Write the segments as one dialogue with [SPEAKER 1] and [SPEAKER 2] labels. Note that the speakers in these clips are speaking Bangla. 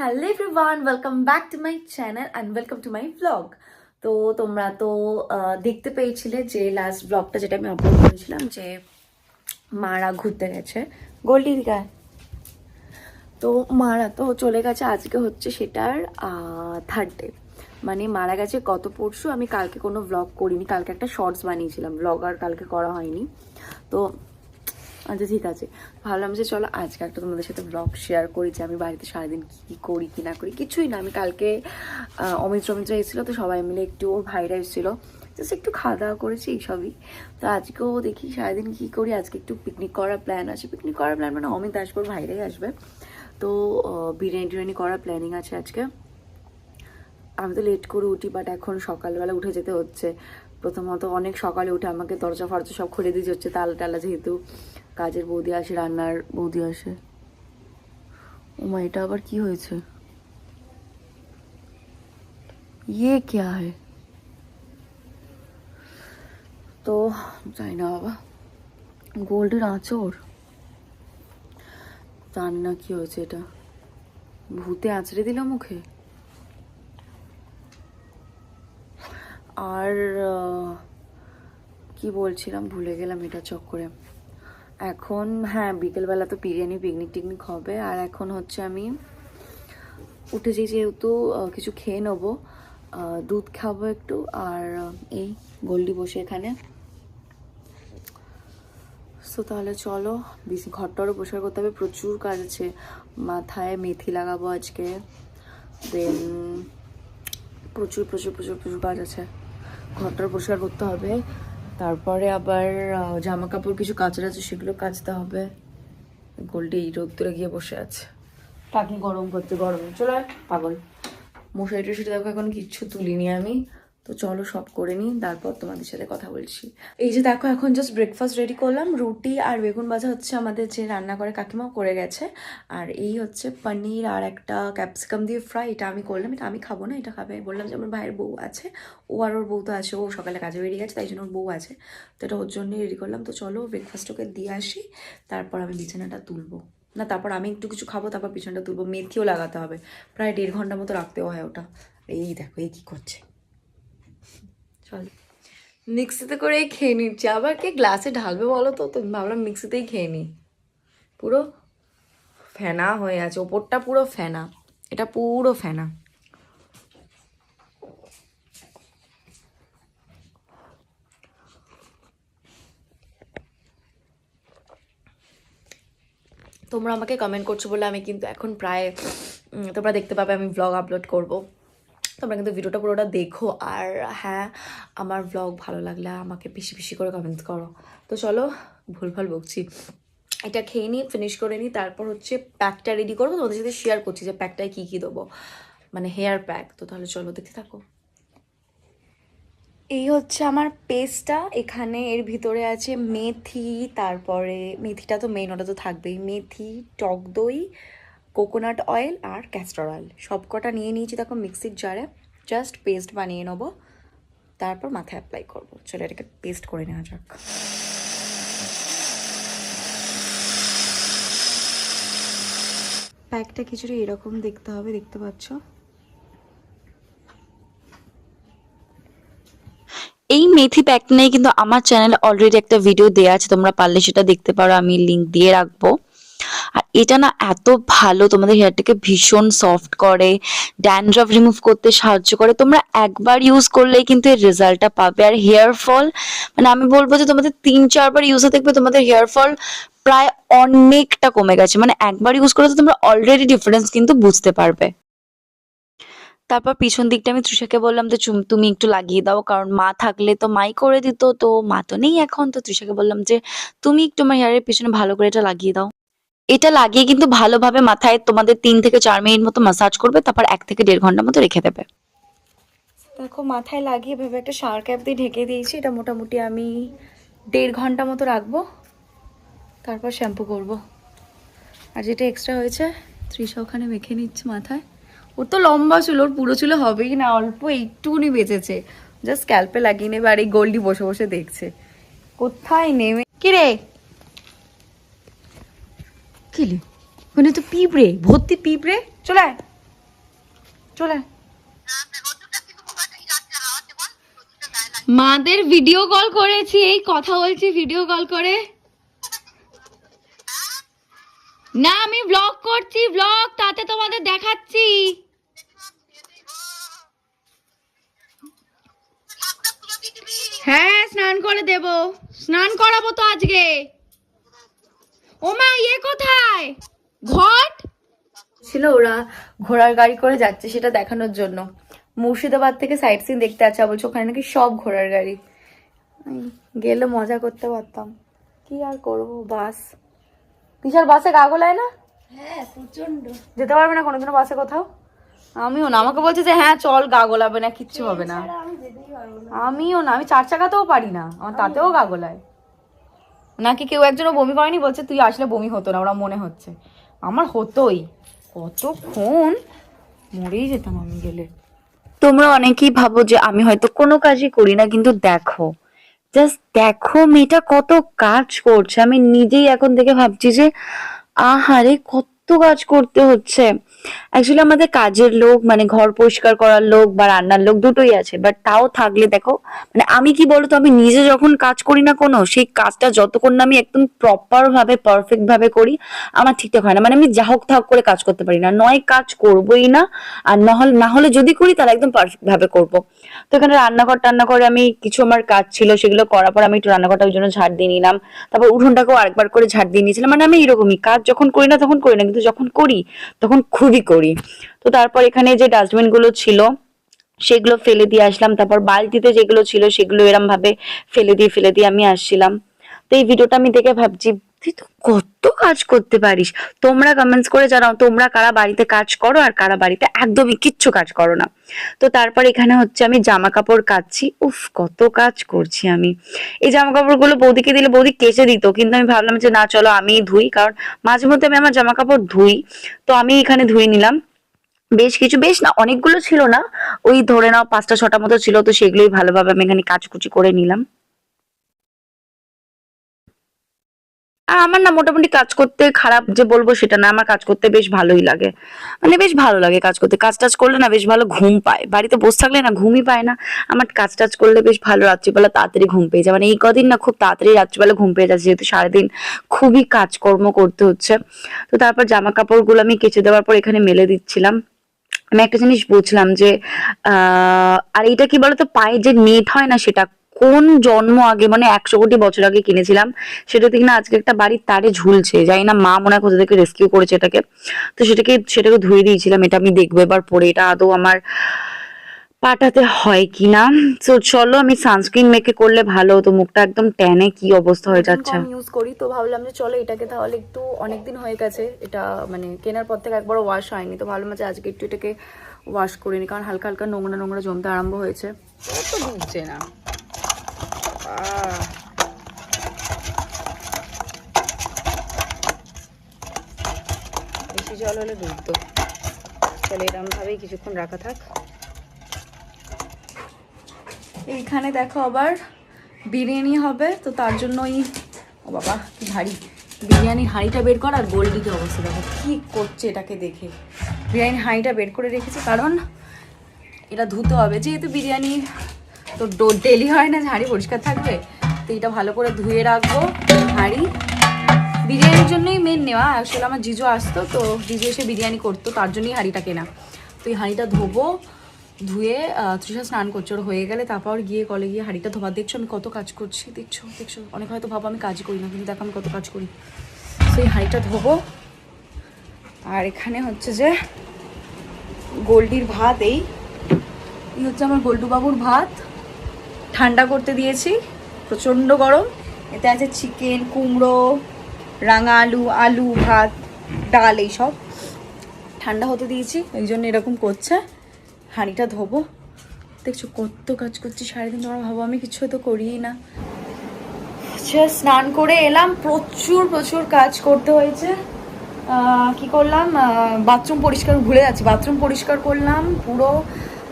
[SPEAKER 1] Hello everyone welcome back to my channel and welcome to my blog তো তোমরা তো দেখতে পেয়েছিলে যে লাস্ট ব্লগটা যেটা আমি আপলোড করেছিলাম যে মারা ঘুরতে গেছে। গোল্ডি দিঘায় তো মারা তো চলে গেছে, আজকে হচ্ছে সেটার থার্ড ডে মানে মারা গেছে গত পরশু, আমি কালকে কোনো ব্লগ করিনি, কালকে একটা শর্টস বানিয়েছিলাম ব্লগ আর কালকে করা হয়নি। তো আচ্ছা ঠিক আছে। ভাবলাম যে চলো আজকে একটা তোমাদের সাথে ব্লগ শেয়ার করি যে আমি বাড়িতে সারাদিন কী করি, কি না করি। কিছুই না, আমি কালকে অমিত রমিত্রা এসেছিল, তো সবাই মিলে একটু ওর ভাইরা এসেছিল। জাস্ট একটু খাওয়া দাওয়া করেছি এইসবই। তো আজকেও দেখি সারাদিন কী করি, আজকে একটু পিকনিক করার প্ল্যান আছে। পিকনিক করার প্ল্যান মানে অমিত আসবে, ওর ভাইরাই আসবে। তো বিরিয়ানি টিরিয়ানি করার প্ল্যানিং আছে আজকে। আমি তো লেট করে উঠি বাট এখন সকালবেলা উঠে যেতে হচ্ছে। প্রথমত অনেক সকালে উঠে আমাকে দরজা ফরজা সব খুলে দিতে হচ্ছে তালা টালা যেহেতু। কাজের বৌদি আসে, রান্নার বৌদি আসে। ওমা, এটা আবার কি হয়েছে? ইয়ে ক্যা হয় তো, জানি না বাবা। গোল্ডের আঁচড়? জানি না কি হয়েছে এটা। ভূতে আঁচড়ে দিল মুখে? আর কি বলছিলাম? ভুলে গেলাম এটা চক্করে। এখন হ্যাঁ বিকেলবেলা তো বিরিয়ানি পিকনিক টিকনিক হবে। আর এখন হচ্ছে আমি উঠেছি যেহেতু কিছু খেয়ে নেব। দুধ খাব একটু। আর এই গোল্ডি বসে এখানে। সো তাহলে চলো ঘরটারও পরিষ্কার করতে হবে। প্রচুর কাজ আছে। মাথায় মেথি লাগাবো আজকে। দেন প্রচুর প্রচুর প্রচুর প্রচুর কাজ আছে। ঘরটার পরিষ্কার করতে হবে। তারপরে আবার জামা কাপড় কিছু কাচের আছে, সেগুলো কাচতে হবে। গোল্ডে রোদ্দুরে গিয়ে বসে আছে। তাকে গরম করতে, গরম। চলে পাগল। মশারি টশারি দেখো, এখন কিচ্ছু তুলিনি আমি। তো চলো সব করে নিই, তারপর তোমাদের সাথে কথা বলছি। এই যে দেখো, এখন জাস্ট ব্রেকফাস্ট রেডি করলাম, রুটি আর বেগুন ভাজা হচ্ছে আমাদের যে রান্না করে কাকিমাও করে গেছে। আর এই হচ্ছে পনির আর একটা ক্যাপসিকাম দিয়ে ফ্রাই এটা আমি করলাম, এটা আমি খাব না, এটা খাবে। বললাম যে আমার ভাইয়ের বউ আছে, ও আর ওর বউ তো আছে, ও সকালে কাজে বেরিয়ে গেছে, তাই জন্য ওর বউ আছে। তো এটা ওর জন্যই রেডি করলাম, তো চলো ব্রেকফাস্ট ওকে দিয়ে আসি, তারপর আমি বিছানাটা তুলবো। না, তারপর আমি একটু কিছু খাব, তারপর পিছনটা তুলবো, মেথিও লাগাতে হবে, প্রায় দেড় ঘণ্টা মতো রাখতেও হয় ওটা। এই দেখো, এই কী করছে। চল। মিক্সিতে করে খেয়ে নিচ্ছি। আবার কে গ্লাসে ঢালবে বলো তো? তো ভাবলাম মিক্সিতেই খেয়ে নিই। পুরো ফেনা হয়ে আছে। ওপরটা পুরো ফেনা। এটা পুরো ফেনা। তোমরা আমাকে কমেন্ট করছ বলে আমি কিন্তু এখন প্রায় তোমরা দেখতে পাবে আমি ব্লগ আপলোড করব। তোমরা কিন্তু ভিডিওটা পুরোটা দেখো আর হ্যাঁ আমার ব্লগ ভালো লাগলে আমাকে বেশি বেশি করে কমেন্টস করো। তো চলো, ভুলভাল বকছি। এটা খেয়ে নিই ফিনিশ করে নিই, তারপর হচ্ছে প্যাকটা রেডি করব। তোমাদের সাথে শেয়ার করছি যে প্যাকটায় কী কী দেবো। মানে হেয়ার প্যাক তো তাহলে চলো দেখতে থাকো। এই হচ্ছে আমার পেস্টটা এখানে এর ভিতরে আছে মেথি, তারপরে মেথিটা তো মেন ওটা তো থাকবেই। মেথি, টক দই কোকোনাট অয়েল আর ক্যাস্টর অয়েল সব কটা নিয়ে নিয়েছি দেখো মিক্সির জারে জাস্ট পেস্ট বানিয়ে নেব। তারপর মাথায় অ্যাপ্লাই করব। চলো এটাকে পেস্ট করে নেওয়া যাক। প্যাকটা কিছুটা এরকম দেখতে হবে, দেখতে পাচ্ছ?
[SPEAKER 2] এই মেথি প্যাক নিয়ে কিন্তু আমার চ্যানেলে অলরেডি একটা ভিডিও দেওয়া আছে। তোমরা পারলে সেটা দেখতে পারো। আমি লিংক দিয়ে রাখব। এটা না এত ভালো তোমাদের হেয়ারটাকে ভীষণ সফট করে ড্যান্ড্রাফ রিমুভ করতে সাহায্য করে। তোমরা একবার ইউজ করলেই কিন্তু এর রেজাল্টটা পাবে। আর হেয়ার ফল মানে আমি বলব যে তোমাদের তিন, চারবার ইউজে দেখবে তোমাদের হেয়ার ফল প্রায় অনেকটা কমে গেছে। মানে একবার ইউজ করে তো তোমরা অলরেডি ডিফারেন্স কিন্তু বুঝতে পারবে। তারপর পিছন দিকটা আমি তৃষাকে বললাম যে তুমি একটু লাগিয়ে দাও, কারণ মা থাকলে তো মাই করে দিত, তো মা তো নেই এখন। তো তৃষাকে বললাম যে, তুমি একটু আমার হেয়ারের পিছনে ভালো করে এটা লাগিয়ে দাও। এটা লাগিয়ে কিন্তু ভালোভাবে মাথায় তোমাদের তিন থেকে চার মিনিট মতো মাসাজ করবে তারপর এক থেকে দেড় ঘণ্টা মতো রেখে দেবে।
[SPEAKER 1] দেখো মাথায় লাগিয়ে ভেবে একটা শাওয়ার ক্যাপ দিয়ে ঢেকে দিয়েছি এটা মোটামুটি আমি দেড় ঘণ্টা মতো রাখব তারপর শ্যাম্পু করব। আর যেটা এক্সট্রা হয়েছে ত্রিশা ওখানে মেখে নিচ্ছে মাথায়। ওর তো লম্বা চুল ওর পুরো চুলে হবেই না অল্প একটুকুনি বেঁচেছে। জাস্ট স্ক্যাল্পে লাগিয়ে নেবে আর এই গোল্ডি বসে বসে দেখছে। কোথায় নেমে কি রে মানে তো পিঁপড়ে, ভর্তি পিঁপড়ে। চলে আয়। চলে
[SPEAKER 3] মাদের ভিডিও কল করেছি, এই কথা বলছি ভিডিও কল করে। না, আমি ব্লগ করছি ব্লগ তাতে তোমাদের দেখাচ্ছি। হ্যাঁ স্নান করে দেব। স্নান করাবো তো আজকে। ও মা ইয়ে কোথায়? ঘট?
[SPEAKER 1] ছিল ওরা ঘোড়ার গাড়ি করে যাচ্ছে সেটা দেখানোর জন্য। মুর্শিদাবাদ থেকে সাইট সিন দেখতে আছে বলছে ওখানে নাকি সব ঘোড়ার গাড়ি। গেলে মজা করতে পারতাম। কি আর করব বাস। বিশাল বাসে গা গোলায় না?
[SPEAKER 3] হ্যাঁ প্রচণ্ড
[SPEAKER 1] যেতে পারবে না কোনোদিনও বাসে কোথাও? আমিও না আমাকে বলছে যে হ্যাঁ চল গা গোলাবে না কিচ্ছু হবে না। আমিও না আমি চার চাকাতেও পারি না আমার তাতেও গা গোলায়। নাকি কেউ একজনও বমি করেনি বলছে, তুই আসলে বমি হতো না, ওরা মনে হচ্ছে। আমার হতোই। কতক্ষণ মরেই যেতাম আমি গেলে।
[SPEAKER 2] তোমরা অনেকেই ভাবো যে আমি হয়তো কোনো কাজই করি না, কিন্তু দেখো জাস্ট দেখো মেয়েটা কত কাজ করছে। আমি নিজেই এখন থেকে ভাবছি যে, আহারে, কত কাজ করতে হচ্ছে। অ্যাকচুয়ালি আমাদের কাজের লোক মানে ঘর পরিষ্কার করার লোক বা রান্নার লোক দুটোই আছে বাট তাও থাকলে দেখো মানে আমি কি বলতো, আমি নিজে যখন কাজ করি না কোনো, সেই কাজটা যতক্ষণ না আমি একদম প্রপার ভাবে পারফেক্ট ভাবে করি, আমার ঠিকঠাক হয় না। মানে আমি যা হোক থাক করে কাজ করতে পারি না। নয় কাজ করবোই না, আর নাহলে না হলে যদি করি তাহলে একদম পারফেক্ট ভাবে করব। তো এখানে রান্নাঘর টান্না টান্নাঘরে আমি কিছু আমার কাজ ছিল, সেগুলো করার পর আমি একটু রান্নাঘরটা ওই জন্য ঝাড় দিয়ে নিলাম। তারপর উঠোনটাকেও আরেকবার করে ঝাড় দিয়ে নিয়েছিলাম। মানে আমি এরকমই, কাজ যখন করি না তখন করি না কিন্তু যখন করি, তখন খুবই করি। তো তারপর এখানে যে ডাস্টবিনগুলো ছিল, সেগুলো ফেলে দিয়ে আসলাম। তারপর বালতিতে যেগুলো ছিল, সেগুলো এরম ভাবে ফেলে দিয়ে ফেলে দিয়ে আমি আসছিলাম। তো এই ভিডিওটা আমি দেখে ভাবছি তুই তো কত কাজ করতে পারিস। তোমরা কমেন্টস করে জানাও, তোমরা কারা বাড়িতে কাজ করো আর কারা বাড়িতে একদমই কিচ্ছু কাজ করো না। তো তারপর এখানে হচ্ছে আমি জামা কাপড় কাচ্ছি। উফ, কত কাজ করছি আমি। এই জামা কাপড়গুলো বৌদিকে দিলে বৌদি কেচে দিত, কিন্তু আমি ভাবলাম যে না, চলো আমি ধুই, কারণ মাঝে মধ্যে আমি আমার জামা কাপড় ধুই। তো আমি এখানে ধুয়ে নিলাম। বেশ কিছু, বেশ না, অনেকগুলো ছিল না। ওই ধরে নাও পাঁচটা, ছটা মতো ছিল, তো সেগুলোই ভালোভাবে আমি এখানে কাচকুচি করে নিলাম। আর আমার না মোটামুটি কাজ করতে খারাপ যে বলব সেটা না, আমার কাজ করতে বেশ ভালোই লাগে। মানে বেশ ভালো লাগে কাজ করতে। কাজ টাজ করলে না বেশ ভালো ঘুম পায়। বাড়িতে বসে থাকলে না ঘুমই পায় না। আমার কাজ টাজ করলে বেশ ভালো রাত্রিবেলা তাড়াতাড়ি ঘুম পেয়ে যায়। মানে এই কদিন না খুব তাড়াতাড়ি রাত্রিবেলা ঘুম পেয়ে যাচ্ছে যেহেতু সারাদিন খুবই কাজকর্ম করতে হচ্ছে। তো তারপর জামা কাপড়গুলো আমি কেচে দেওয়ার পর এখানে মেলে দিচ্ছিলাম। আমি একটা জিনিস বুঝলাম যে আর এটা কি বলতো, পায়ে যে নেট হয় না সেটা কোন জন্ম আগে মানে একশো কোটি বছর আগে কিনেছিলাম সেটা থেকে না আজকে একটা বাড়ির তারে ঝুলছে জানি না মা মনে হয় কোথা থেকে রেস্কিউ করেছে এটাকে। তো সেটাকে সেটাকে ধুয়ে দিয়েছিলাম এটা আমি দেখব এবার পরে এটা আদৌ আমার পাঠাতে হয় কিনা। তো চলো আমি সানস্ক্রিন মেখে করলে ভালো হতো মুখটা একদম ট্যানে কি অবস্থা হয়ে যাচ্ছে।
[SPEAKER 1] কম ইউজ করি তো ভাবলাম যে চলো এটাকে তাহলে একটু অনেকদিন হয়ে গেছে এটা মানে কেনার পর থেকে একবারও ওয়াশ হয়নি তো ভাবলাম যে আজকে একটু এটাকে ওয়াশ করিনি কারণ হালকা হালকা নোংরা নোংরা জমতে আরম্ভ হয়েছে। তো ডুবছে না। বেশি জল হলে ডুবতো চলো এরকম ভাবেই কিছুক্ষণ রাখা থাক। এইখানে দেখো আবার বিরিয়ানি হবে, তো তার জন্যই, ও বাবা, কি ভারী। বিরিয়ানি হাঁড়িটা বের কর আর গোল্ডিকে অবস্থা দেখো, কি করছে এটাকে দেখে। বিরিয়ানি হাঁড়িটা বের করে রেখেছি, কারণ এটা ধুতে হবে, যেহেতু বিরিয়ানি তো ডেলি হয় না হাঁড়ি পরিষ্কার থাকবে, তো এটা ভালো করে ধুয়ে রাখব হাঁড়ি। বিরিয়ানির জন্যই মেন নেওয়া, আসলে আমার জিজু আসতো, তো জিজু এসে বিরিয়ানি করতো, তার জন্যই হাঁড়িটা কেনা। তো এই হাঁড়িটা ধোবো, ধুয়ে তৃষা স্নান করছে, ওর হয়ে গেলে, তারপর গিয়ে কলে গিয়ে হাঁড়িটা ধোবা দেখছ আমি কত কাজ করছি, দেখছ দেখছ। অনেক হয়তো ভাবো আমি কাজ করি না, কিন্তু দেখো আমি কত কাজ করি। তো এই হাঁড়িটা ধোবো। আর এখানে হচ্ছে যে, গোল্ডির ভাত, এই হচ্ছে আমার গোল্ডু বাবুর ভাত। ঠান্ডা করতে দিয়েছি, প্রচণ্ড গরম। এতে আছে চিকেন, কুমড়ো রাঙা আলু আলু ভাত, ডাল এইসব। ঠান্ডা হতে দিয়েছি, এই জন্য এরকম করছে। হাঁড়িটা ধোবো। দেখছ কত কাজ করছি, সারাদিন তোমরা ভাবো, আমি কিছু তো করিই না। আচ্ছা স্নান করে এলাম, প্রচুর প্রচুর কাজ করতে হয়েছে। কি করলাম? বাথরুম পরিষ্কার, ভুলে যাচ্ছি, বাথরুম পরিষ্কার করলাম পুরো।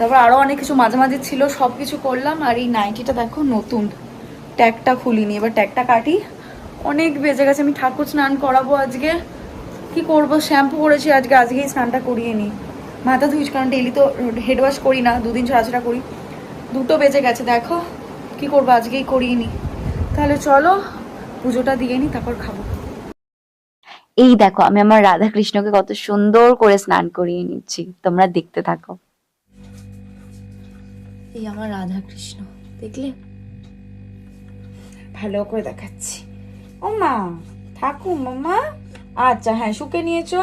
[SPEAKER 1] তারপর আরও অনেক কিছু মাঝে মাঝে ছিল সব কিছু করলাম আর এই নাইটিটা দেখো নতুন। ট্যাগটা খুলিনি, এবার ট্যাগটা কাটি। অনেক বেজে গেছে, আমি ঠাকুর স্নান করাবো আজকে। কি করব? শ্যাম্পু করেছি আজকে, আজকেই স্নানটা করিয়ে নিই। মাথা ধুইছি কারণ ডেলি তো হেড ওয়াশ করি না, দুদিন ছাড়া ছাড়া করি। দুটো বেজে গেছে, দেখো। কি করব? আজকেই করিয়ে নি তাহলে চলো, পুজোটা দিয়ে নি তারপর খাব।
[SPEAKER 2] এই দেখো, আমি আমার রাধা কৃষ্ণকে কত সুন্দর করে স্নান করিয়ে নিচ্ছি। তোমরা দেখতে থাকো।
[SPEAKER 1] এই আমার রাধা কৃষ্ণ দেখলে? ভালো করে দেখাচ্ছি। ও মা থাকু মামা আচ্ছা হ্যাঁ শুকে নিয়েছো?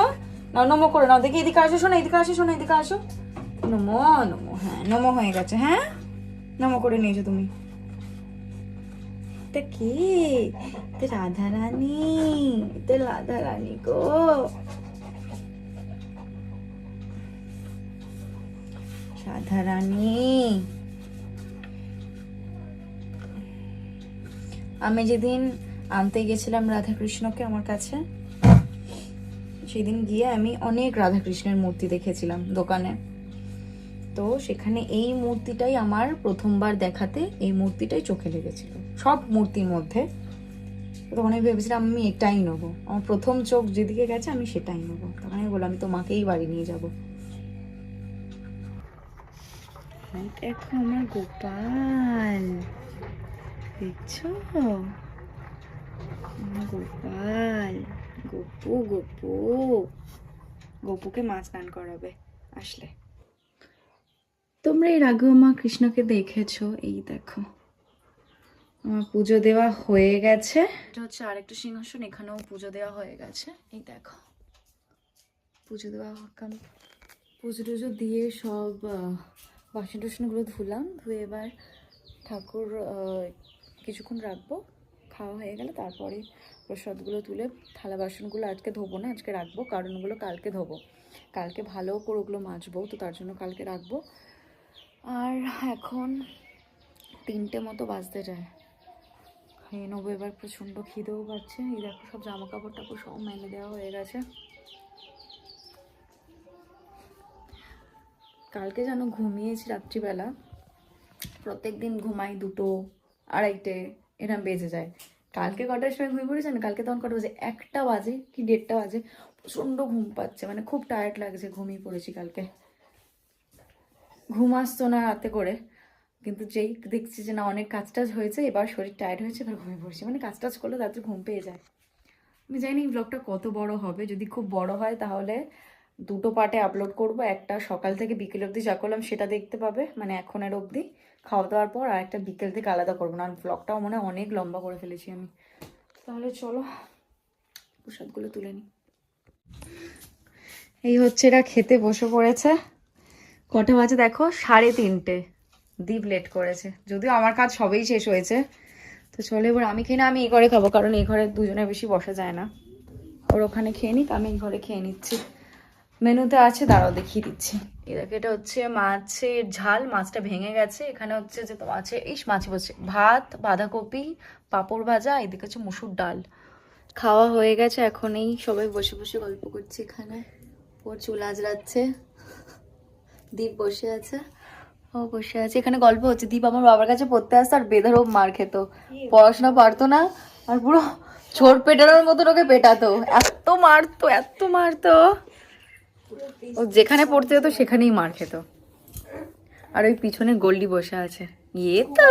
[SPEAKER 1] না নমো করে নাও। দেখি, এদিকে আসো, শোনো, এদিকে আসো, শোনো, এদিকে আসো। নমো নমো হ্যাঁ নমো হয়ে গেছে হ্যাঁ? নমো করে নিয়েছো তুমি। এটা কি? রাধা রানী, এটা রাধা রানী গো। রাধা রানী। আমি যেদিন আনতে গেছিলাম রাধাকৃষ্ণকে আমার কাছে, সেদিন গিয়ে আমি অনেক রাধাকৃষ্ণের মূর্তি দেখেছিলাম দোকানে। তো সেখানে এই মূর্তিটাই আমার প্রথমবার দেখাতে এই মূর্তিটাই চোখে লেগেছিল, সব মূর্তির মধ্যে। তো তখন আমি ভেবেছিলাম, আমি এটাই নেব। আমার প্রথম চোখ যেদিকে গেছে, আমি সেটাই নেব। তখন আমি বললাম, আমি তোমাকেই বাড়ি নিয়ে যাব। এই দেখো আমার গোপাল। দেখছ? গোপাল, গপু গপু। গপুকে মাছ স্নান করাবে। আসলে। তোমরা এর আগেও মা কৃষ্ণকে দেখেছ? এই দেখো। আমার পুজো দেওয়া হয়ে গেছে। হচ্ছে আরেকটা সিংহাসন, এখানেও পুজো দেওয়া হয়ে গেছে। এই দেখো। পুজো দেওয়া কম- পুজো টুজো দিয়ে সব বাসন টাসনগুলো ধুলাম। ধুয়ে এবার ঠাকুর কিছুক্ষণ রাখব, খাওয়া হয়ে গেলে তারপরে প্রসাদগুলো তুলে থালা বাসনগুলো আজকে ধোবো না, আজকে রাখব কারণ ওগুলো কালকে ধোবো। কালকে ভালো করে ওগুলো মাজবো, তো তার জন্য কালকে রাখব। আর এখন তিনটে মতো বাজতে যায়। খেয়ে নেব এবার, প্রচণ্ড খিদেও পাচ্ছে। এই দেখো সব জামা কাপড় টাপড় সব মেলে দেওয়া হয়ে গেছে। কালকে যেন ঘুমিয়েছি রাত্রিবেলা। প্রত্যেক দিন ঘুমাই দুটো আড়াইটে এরম বেজে যায়। কালকে কটার সময় ঘুমিয়ে পড়েছেন কালকে তখন কটা বাজে? একটা বাজে কি দেড়টা বাজে? প্রচণ্ড ঘুম পাচ্ছে মানে খুব টায়ার্ড লাগছে ঘুমিয়ে পড়েছি কালকে। ঘুম আসতো না রাতে করে, কিন্তু যেই দেখছি যে না, অনেক কাজ টাজ হয়েছে, এবার শরীর টায়ার্ড হয়েছে, এবার ঘুমিয়ে পড়ছি। মানে কাজ টাজ করলে তাড়াতাড়ি ঘুম পেয়ে যায়। আমি জানি ব্লগটা কত বড় হবে, যদি খুব বড় হয় তাহলে দুটো পার্টে আপলোড করব। একটা সকাল থেকে বিকেল অবধি যা করলাম সেটা দেখতে পাবে মানে এখনের অবধি। খাওয়া দাওয়ার পর আর একটা বিকেল থেকে আলাদা করব না ব্লগটাও মনে অনেক লম্বা করে ফেলেছি আমি। তাহলে চলো, প্রসাদগুলো তুলে নিই। এই হচ্ছে এরা খেতে বসে পড়েছে। কটা বাজে দেখো? সাড়ে তিনটে। দীপ লেট করেছে। যদিও আমার কাজ সবেই শেষ হয়েছে। তো চলো এবার আমি খেয়ে না, আমি এই ঘরে খাব, কারণ এই ঘরে দুজনের বেশি বসা যায় না। ওর ওখানে খেয়ে নিক, আমি এই ঘরে খেয়ে নিচ্ছি। মেনুতে আছে, দাঁড়াও দেখিয়ে দিচ্ছি। দেখো এটা হচ্ছে মাছের ঝাল, মাছটা ভেঙে গেছে। এখানে হচ্ছে যে আছে, ইস, মাছ বলছে ভাত, বাঁধাকপি, পাঁপড় ভাজা, এদিকে হচ্ছে মুসুর ডাল। খাওয়া হয়ে গেছে এখন এই সবাই বসে বসে গল্প করছে এখানে। ওর চুল আজরাচ্ছে দীপ বসে আছে। ও বসে আছে। এখানে গল্প হচ্ছে, দীপ আমার বাবার কাছে পড়তে আসতো আর বেধারও মার খেত। পড়াশোনা পারতো না আর পুরো ছোট পেটানোর মতো ওকে পেটাতো। এত মারতো এত মারতো। ও যেখানে পড়তে যেত সেখানেই মার খেত। আর ওই পিছনে গোল্ডি বসে আছে। ইয়ে তো!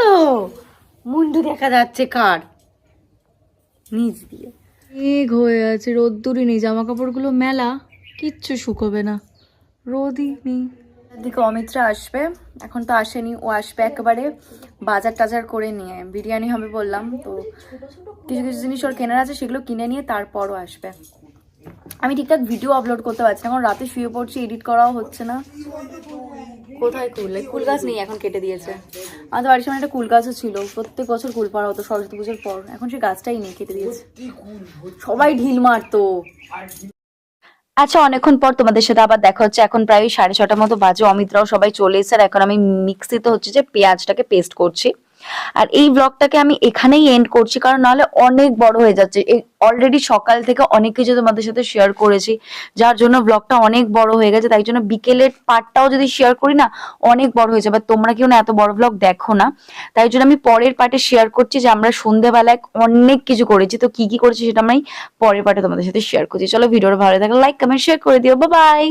[SPEAKER 1] মুন্ডু দেখা যাচ্ছে কার? নিচ দিয়ে। মেঘ হয়ে আছে রোদ্দুরই নেই জামা কাপড়গুলো মেলা কিচ্ছু শুকোবে না। রোদই নেই। দিকে অমিত্রা আসবে। এখন তো আসেনি ও আসবে একেবারে বাজার টাজার করে নিয়ে। বিরিয়ানি হবে বললাম তো কিছু কিছু জিনিস ওর কেনার আছে সেগুলো কিনে নিয়ে তারপরও আসবে। আমি ঠিকঠাক ভিডিও আপলোড করতে পারছি না এখন রাতে শুয়ে পড়ছি এডিট করাও হচ্ছে না। কোথায় কুল? কুল গাছ নেই এখন কেটে দিয়েছে। আমাদের বাড়ির সামনে একটা কুল গাছও ছিল প্রত্যেক বছর কুল পাড়া হতো সরস্বতী পুজোর পর। এখন সেই গাছটাই নেই কেটে দিয়েছে। সবাই ঢিল মারতো।
[SPEAKER 2] আচ্ছা অনেকক্ষণ পর তোমাদের সাথে আবার দেখা হচ্ছে। এখন প্রায় সাড়ে ছটার মতো বাজে অমিতরাও সবাই চলে এসেছে। আর এখন আমি মিক্সিতে হচ্ছে যে পেঁয়াজটাকে পেস্ট করছি। আর এই ব্লগটাকে আমি এখানেই এন্ড করছি, কারণ নাহলে অনেক বড় হয়ে যাচ্ছে। অলরেডি সকাল থেকে অনেক কিছু তোমাদের সাথে শেয়ার করেছি, যার জন্য ব্লগটা অনেক বড় হয়ে গেছে। তাই জন্য বিকেলের পার্টটাও যদি শেয়ার করি না, অনেক বড় হয়ে যাবে। তোমরা কেউ না এত বড় ব্লগ দেখো না। তাই জন্য আমি পরের পার্টে শেয়ার করছি, যে আমরা সন্ধ্যেবেলায় অনেক কিছু করেছি। তো কি কি করেছি সেটা আমি পরের পার্টে তোমাদের সাথে শেয়ার করছি। চলো ভিডিওটা ভালো থাকলে লাইক কমেন্ট শেয়ার করে দিও। বাই